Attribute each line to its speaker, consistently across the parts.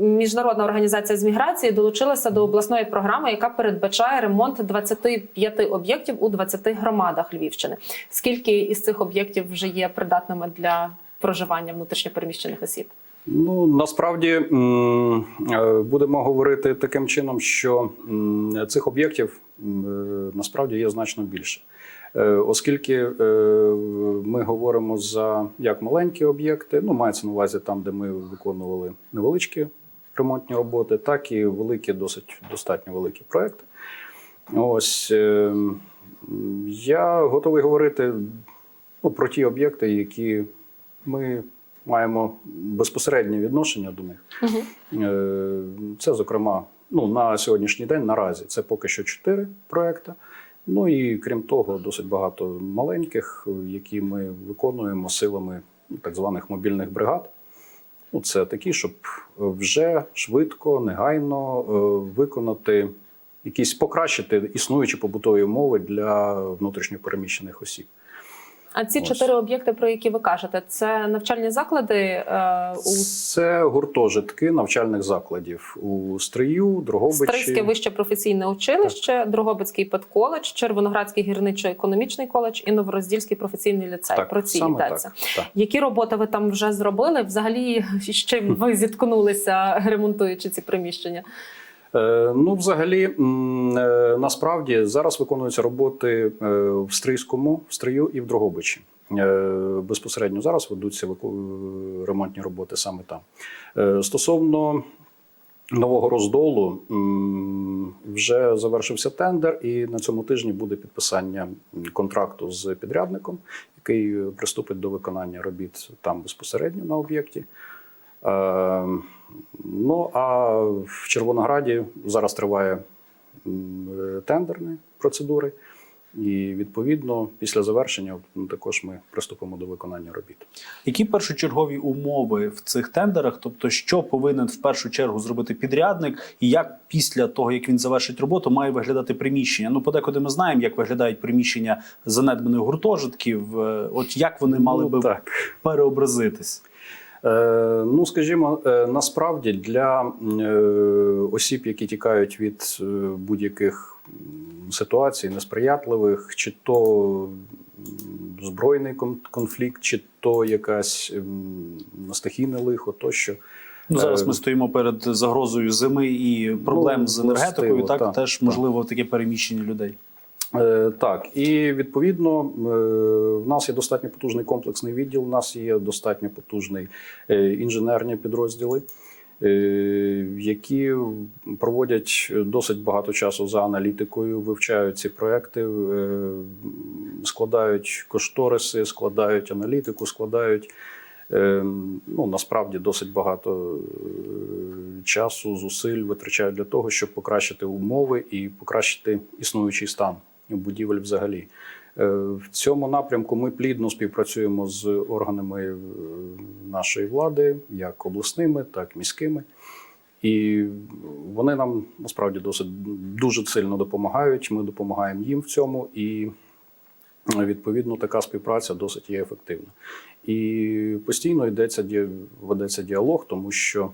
Speaker 1: міжнародна організація з міграції долучилася до обласної програми, яка передбачає ремонт 25 об'єктів у 20 громадах Львівщини. Скільки із цих об'єктів вже є придатними для проживання внутрішньопереміщених осіб?
Speaker 2: Ну насправді е, будемо говорити таким чином, що цих об'єктів е, насправді є значно більше. Е, Оскільки ми говоримо за як маленькі об'єкти, ну мається на увазі там, де ми виконували невеличкі ремонтні роботи, так і великі, досить достатньо великі проекти. Ось е, я готовий говорити ну, про ті об'єкти, які ми маємо безпосереднє відношення до них.
Speaker 1: Угу.
Speaker 2: Це, зокрема, ну, на сьогоднішній день наразі це поки що чотири проекти. Ну і крім того, досить багато маленьких, які ми виконуємо силами так званих мобільних бригад. Ну, це такі, щоб вже швидко, негайно е, виконати якісь покращити існуючі побутові умови для внутрішньопереміщених осіб.
Speaker 1: А ці
Speaker 2: Ось.
Speaker 1: чотири об'єкти, про які ви кажете, це навчальні заклади е, у
Speaker 2: Це гуртожитки навчальних закладів у Стрию, Дрогобичі.
Speaker 1: Стрийське вище професійне училище, Дрогобицький педколедж, Червоноградський гірничо-економічний коледж і Новороздільський професійний ліцей.
Speaker 2: Так,
Speaker 1: про ці
Speaker 2: саме
Speaker 1: йдеться.
Speaker 2: так, так.
Speaker 1: Які роботи ви там вже зробили? Взагалі, з чим ви зіткнулися, ремонтуючи ці приміщення?
Speaker 2: Е, Ну, взагалі, е, насправді зараз виконуються роботи е, в Стрийському, в Стрию і в Дрогобичі. Безпосередньо зараз ведуться ремонтні роботи саме там. Стосовно нового роздолу, вже завершився тендер, і на цьому тижні буде підписання контракту з підрядником, який приступить до виконання робіт там безпосередньо на об'єкті. Ну а в Червонограді зараз триває тендерні процедури, і відповідно після завершення ну, також ми приступимо до виконання робіт.
Speaker 3: Які першочергові умови в цих тендерах? Тобто, що повинен в першу чергу зробити підрядник, і як після того, як він завершить роботу, має виглядати приміщення? Ну, подекуди ми знаємо, як виглядають приміщення занедбаних гуртожитків. Е, От як вони мали
Speaker 2: Ну,
Speaker 3: би
Speaker 2: так.
Speaker 3: переобразитись?
Speaker 2: Е, ну, скажімо, е, насправді для е, осіб, які тікають від будь-яких ситуацій несприятливих, чи то збройний кон- конфлікт, чи то якась стихійне лихо, тощо.
Speaker 3: Ну зараз ми стоїмо перед загрозою зими і проблем
Speaker 2: Ну,
Speaker 3: з енергетикою.
Speaker 2: властиво,
Speaker 3: так
Speaker 2: так,
Speaker 3: теж можливо таке переміщення людей.
Speaker 2: Е, Так, і відповідно е, в нас є достатньо потужний комплексний відділ, у нас є достатньо потужний е, інженерні підрозділи, які проводять досить багато часу за аналітикою, вивчають ці проекти, складають кошториси, складають аналітику, складають. Ну, насправді досить багато часу, зусиль витрачають для того, щоб покращити умови і покращити існуючий стан будівель взагалі. Е, В цьому напрямку ми плідно співпрацюємо з органами е, нашої влади, як обласними, так і міськими. І вони нам насправді досить дуже сильно допомагають. Ми допомагаємо їм в цьому, і е, відповідно така співпраця досить є ефективна. І постійно йдеться ведеться діалог, тому що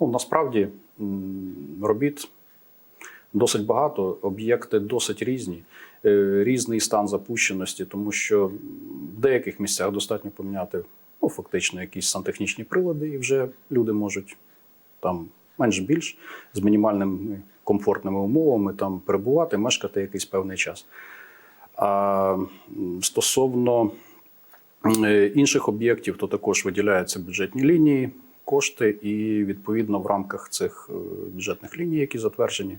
Speaker 2: ну, насправді робіт досить багато, об'єкти досить різні, е, різний стан запущеності, тому що в деяких місцях достатньо поміняти ну, фактично якісь сантехнічні прилади, і вже люди можуть там менш-більш з мінімальними комфортними умовами там перебувати, мешкати якийсь певний час. А стосовно е, інших об'єктів, то також виділяються бюджетні лінії, кошти, і відповідно в рамках цих е, бюджетних ліній, які затверджені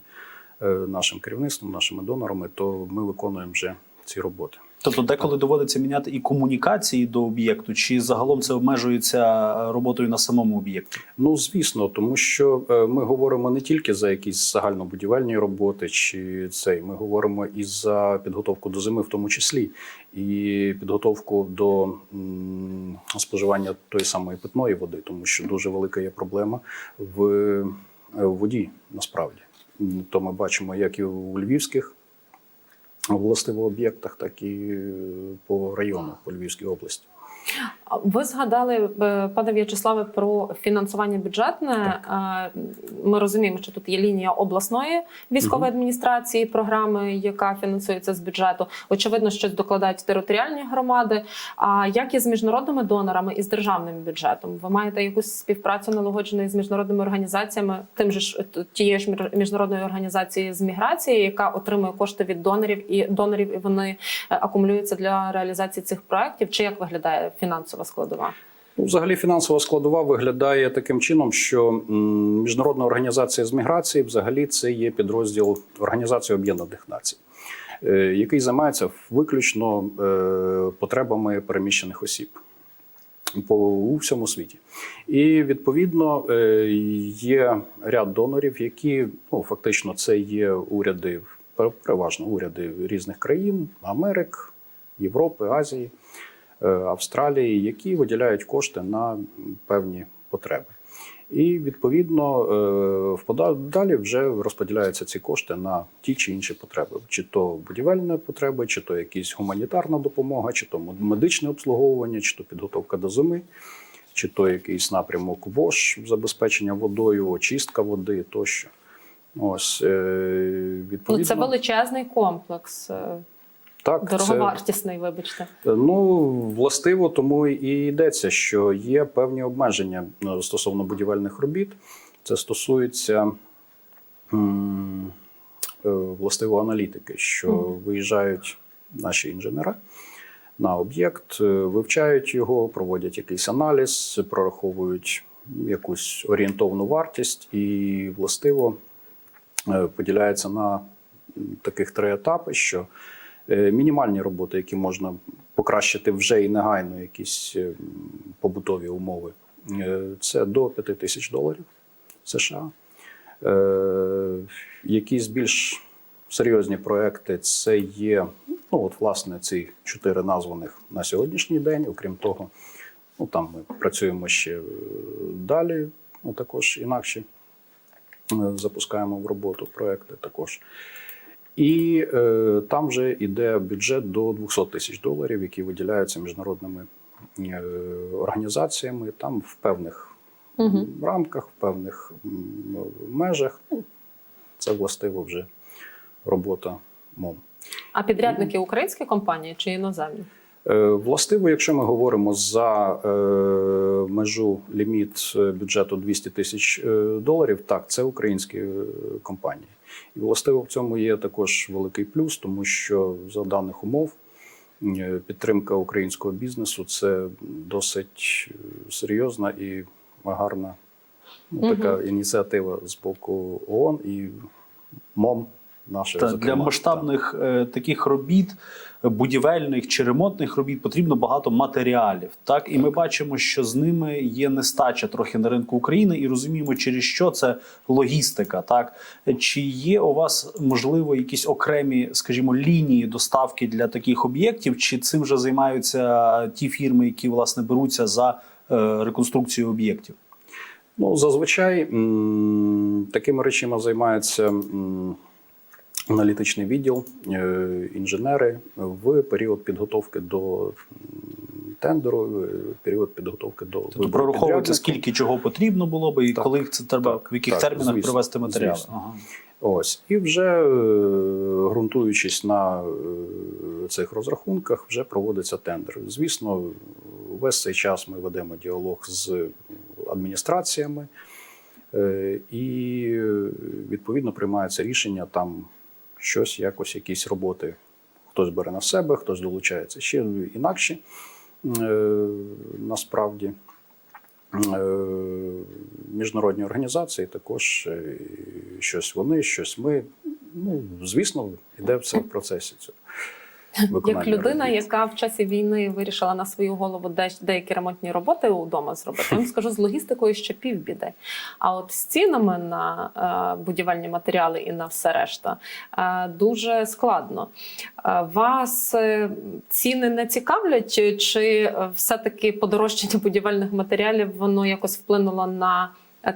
Speaker 2: нашим керівництвом, нашими донорами, то ми виконуємо вже ці роботи.
Speaker 3: Тобто, деколи доводиться міняти і комунікації до об'єкту, чи загалом це обмежується е, роботою на самому об'єкті?
Speaker 2: Ну, звісно, тому що е, ми говоримо не тільки за якісь загальнобудівельні роботи, чи цей, ми говоримо і за підготовку до зими, в тому числі, і підготовку до м, споживання тої самої питної води, тому що дуже велика є проблема е, в воді насправді. То ми бачимо як і у львівських властиво об'єктах, так і по району по Львівській області.
Speaker 1: Ви згадали, е, пане В'ячеславе, про фінансування бюджетне. Е, Ми розуміємо, що тут є лінія обласної військової адміністрації, програми, яка фінансується з бюджету. Очевидно, щось докладають територіальні громади. А як і з міжнародними донорами і з державним бюджетом? Ви маєте якусь співпрацю налагоджену з міжнародними організаціями, тим же ж т- тієї ж міжнародної організації з міграції, яка отримує кошти від донорів і донорів, і вони е, акумулюються для реалізації цих проєктів? Чи як виглядає фінансова складова?
Speaker 2: Ну, взагалі, фінансова складова виглядає таким чином, що міжнародна організація з міграції взагалі це є підрозділ Організації Об'єднаних Націй, е, який займається виключно е, потребами переміщених осіб. По всьому світі, і відповідно е, є ряд донорів, які ну фактично це є уряди, переважно уряди різних країн Америк, Європи, Азії. Е, Австралії, які виділяють кошти на певні потреби. І відповідно е, далі вже розподіляються ці кошти на ті чи інші потреби, чи то будівельні потреби, чи то якісь гуманітарна допомога, чи то медичне обслуговування, чи то підготовка до зими, чи то якийсь напрямок ВОЖ, забезпечення водою, очистка води тощо. Ось е, відповідно
Speaker 1: Ну, це величезний комплекс, е,
Speaker 2: так, це-
Speaker 1: дороговартісний, вибачте.
Speaker 2: Ну, властиво, тому і йдеться, що є певні обмеження е, стосовно будівельних робіт. Це стосується е, властиво аналітики, що виїжджають наші інженери на об'єкт, е, вивчають його, проводять якийсь аналіз, прораховують якусь орієнтовну вартість і властиво е, поділяється на таких три етапи, що е, мінімальні роботи, які можна покращити вже і негайно, якісь е, побутові умови, е, це до 5 тисяч доларів США. Е, Якісь більш серйозні проекти це є, ну от власне ці чотири названих на сьогоднішній день. Окрім того, ну там ми працюємо ще е, далі, ну також інакші е, запускаємо в роботу проекти також. І е, там вже йде бюджет до 200 тисяч доларів, які виділяються міжнародними е, організаціями, там в певних
Speaker 1: угу.
Speaker 2: рамках, в певних межах. Ну, це властиво вже робота МОМ.
Speaker 1: А підрядники українські компанії чи іноземні?
Speaker 2: Е, Властиво, якщо ми говоримо за е, межу ліміт е, бюджету 200 тисяч доларів, так, це українські компанії. І властиво в цьому є також великий плюс, тому що за даних умов підтримка українського бізнесу це досить серйозна і гарна ну, така ініціатива з боку ООН і МОМ. Наше,
Speaker 3: Та,
Speaker 2: зокрема.
Speaker 3: для масштабних е, таких робіт, будівельних чи ремонтних робіт потрібно багато матеріалів. Так, і ми бачимо, що з ними є нестача трохи на ринку України, і розуміємо, через що це логістика. Так чи є у вас можливо якісь окремі, скажімо, лінії доставки для таких об'єктів, чи цим вже займаються ті фірми, які власне беруться за е, реконструкцію об'єктів?
Speaker 2: Ну, зазвичай м, такими речами займається м, аналітичний відділ, е, інженери в період підготовки до тендеру, е, період підготовки до
Speaker 3: Тобто прораховується, скільки чого потрібно було би, і
Speaker 2: Так,
Speaker 3: коли це треба,
Speaker 2: так,
Speaker 3: в яких
Speaker 2: так,
Speaker 3: термінах
Speaker 2: звісно,
Speaker 3: привезти матеріали. Ага.
Speaker 2: Ось і вже е, ґрунтуючись на цих розрахунках, вже проводиться тендер. Звісно, весь цей час ми ведемо діалог з адміністраціями, і відповідно приймається рішення там щось, якось, якісь роботи. Хтось бере на себе, хтось долучається ще інакше. Насправді Е, міжнародні організації також е, щось вони, щось ми. Ну, звісно, йде все в процесі цього.
Speaker 1: Як людина, яка в часі війни вирішила на свою голову де- деякі ремонтні роботи вдома зробити, я вам скажу з логістикою ще півбіди. А от з цінами на е, будівельні матеріали і на все решта е, дуже складно. Е, вас ціни не цікавлять, чи, все-таки подорожчання будівельних матеріалів воно якось вплинуло на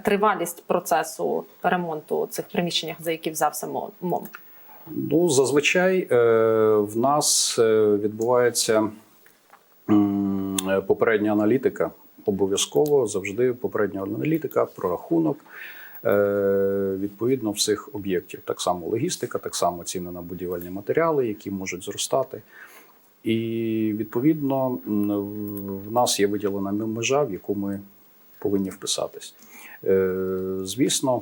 Speaker 1: тривалість процесу ремонту цих приміщеннях, за які взявся МО- МОМ?
Speaker 2: Ну, зазвичай е, в нас е, відбувається е, попередня аналітика. Обов'язково завжди попередня аналітика, прорахунок відповідно всіх об'єктів. Так само логістика, так само ціни на будівельні матеріали, які можуть зростати. І відповідно в нас є виділена межа, в яку ми повинні вписатись. Звісно,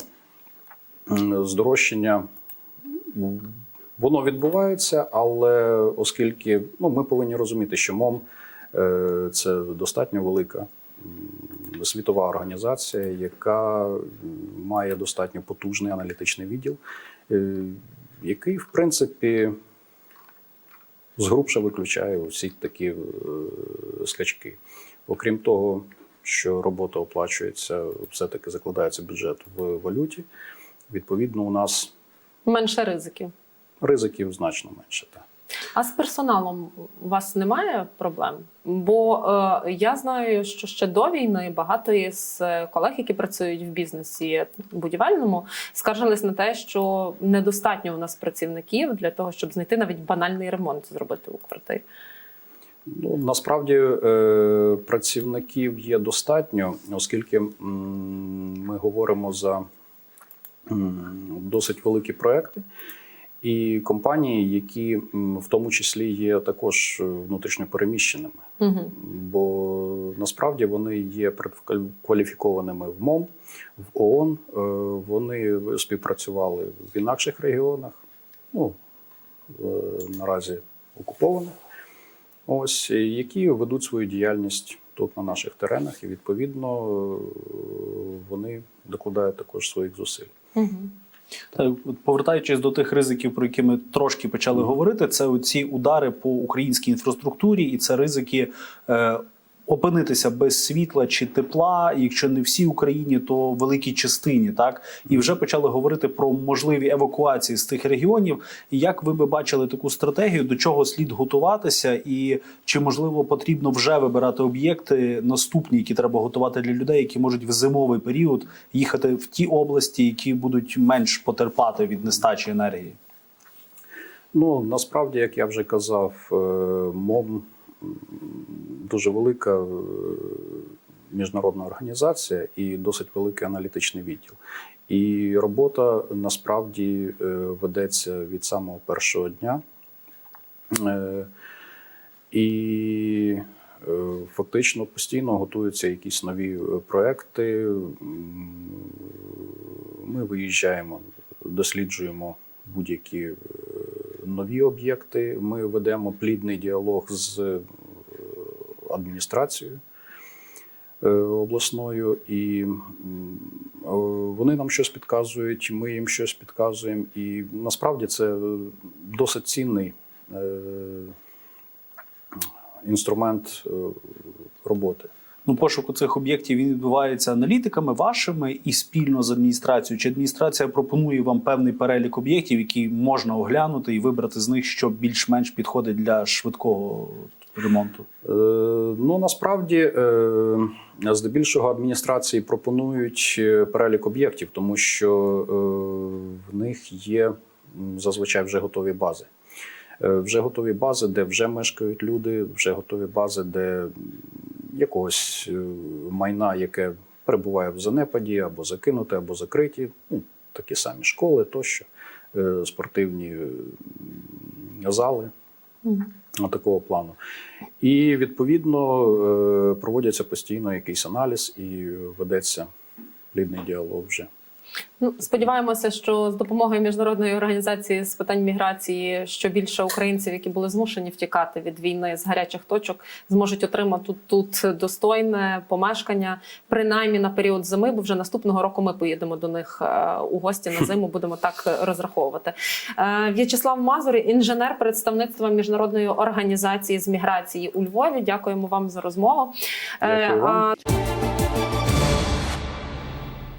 Speaker 2: здорожчання воно відбувається, але оскільки ну, ми повинні розуміти, що МОМ е, це достатньо велика світова організація, яка має достатньо потужний аналітичний відділ, е, який, в принципі, згрубша виключає усі такі е, скачки. Окрім того, що робота оплачується, все-таки закладається бюджет в валюті. Відповідно, у нас
Speaker 1: Менше ризиків.
Speaker 2: ризиків значно менше. Так.
Speaker 1: А з персоналом у вас немає проблем? Бо е, я знаю, що ще до війни багато із е, колег, які працюють в бізнесі будівельному, скаржились на те, що недостатньо у нас працівників для того, щоб знайти навіть банальний ремонт зробити у квартирі.
Speaker 2: Ну, насправді е, працівників є достатньо, оскільки м, ми говоримо за досить великі проекти. І компанії, які в тому числі є також внутрішньо переміщеними,
Speaker 1: Угу.
Speaker 2: бо насправді вони є кваліфікованими в МОМ, в ООН. Е, Вони співпрацювали в інакших регіонах, ну е, наразі окупованих. Ось які ведуть свою діяльність тут на наших теренах, і відповідно е, вони докладають також своїх зусиль.
Speaker 1: Угу.
Speaker 3: Повертаючись до тих ризиків, про які ми трошки почали говорити, це оці удари по українській інфраструктурі, і це ризики е, опинитися без світла чи тепла, якщо не всій Україні, то великій частині. Так і вже почали говорити про можливі евакуації з тих регіонів. Як ви би бачили таку стратегію, до чого слід готуватися, і чи можливо потрібно вже вибирати об'єкти наступні, які треба готувати для людей, які можуть в зимовий період їхати в ті області, які будуть менш потерпати від нестачі енергії?
Speaker 2: Ну насправді, як я вже казав, е, МОМ дуже велика е, міжнародна організація і досить великий аналітичний відділ. І робота насправді е, ведеться від самого першого дня. Е, І фактично постійно готуються якісь нові проекти. Ми виїжджаємо, досліджуємо будь-які нові об'єкти. Ми ведемо плідний діалог з е, адміністрацією е, обласною, і вони нам щось підказують, ми їм щось підказуємо. І насправді це досить цінний е, інструмент роботи.
Speaker 3: Ну, пошук цих об'єктів він відбувається аналітиками вашими і спільно з адміністрацією. Чи адміністрація пропонує вам певний перелік об'єктів, які можна оглянути і вибрати з них, що більш-менш підходить для швидкого ремонту?
Speaker 2: Е, Ну насправді е, здебільшого адміністрації пропонують е, перелік об'єктів, тому що в них є зазвичай вже готові бази. Вже готові бази, де вже мешкають люди, вже готові бази, де якогось е, майна, яке перебуває в занепаді, або закинуте, або закриті, ну, такі самі школи тощо, е, спортивні е, зали ну, такого плану. І відповідно проводяться постійно якийсь аналіз і ведеться плідний діалог вже.
Speaker 1: Ну, сподіваємося, що з допомогою міжнародної організації з питань міграції, що більше українців, які були змушені втікати від війни з гарячих точок, зможуть отримати тут, тут достойне помешкання, принаймні на період зими, бо вже наступного року ми поїдемо до них е, у гості на зиму. Будемо так розраховувати. Е, В'ячеслав Мазур, інженер представництва міжнародної організації з міграції у Львові. Дякуємо вам за розмову. Е,
Speaker 2: Дякую вам.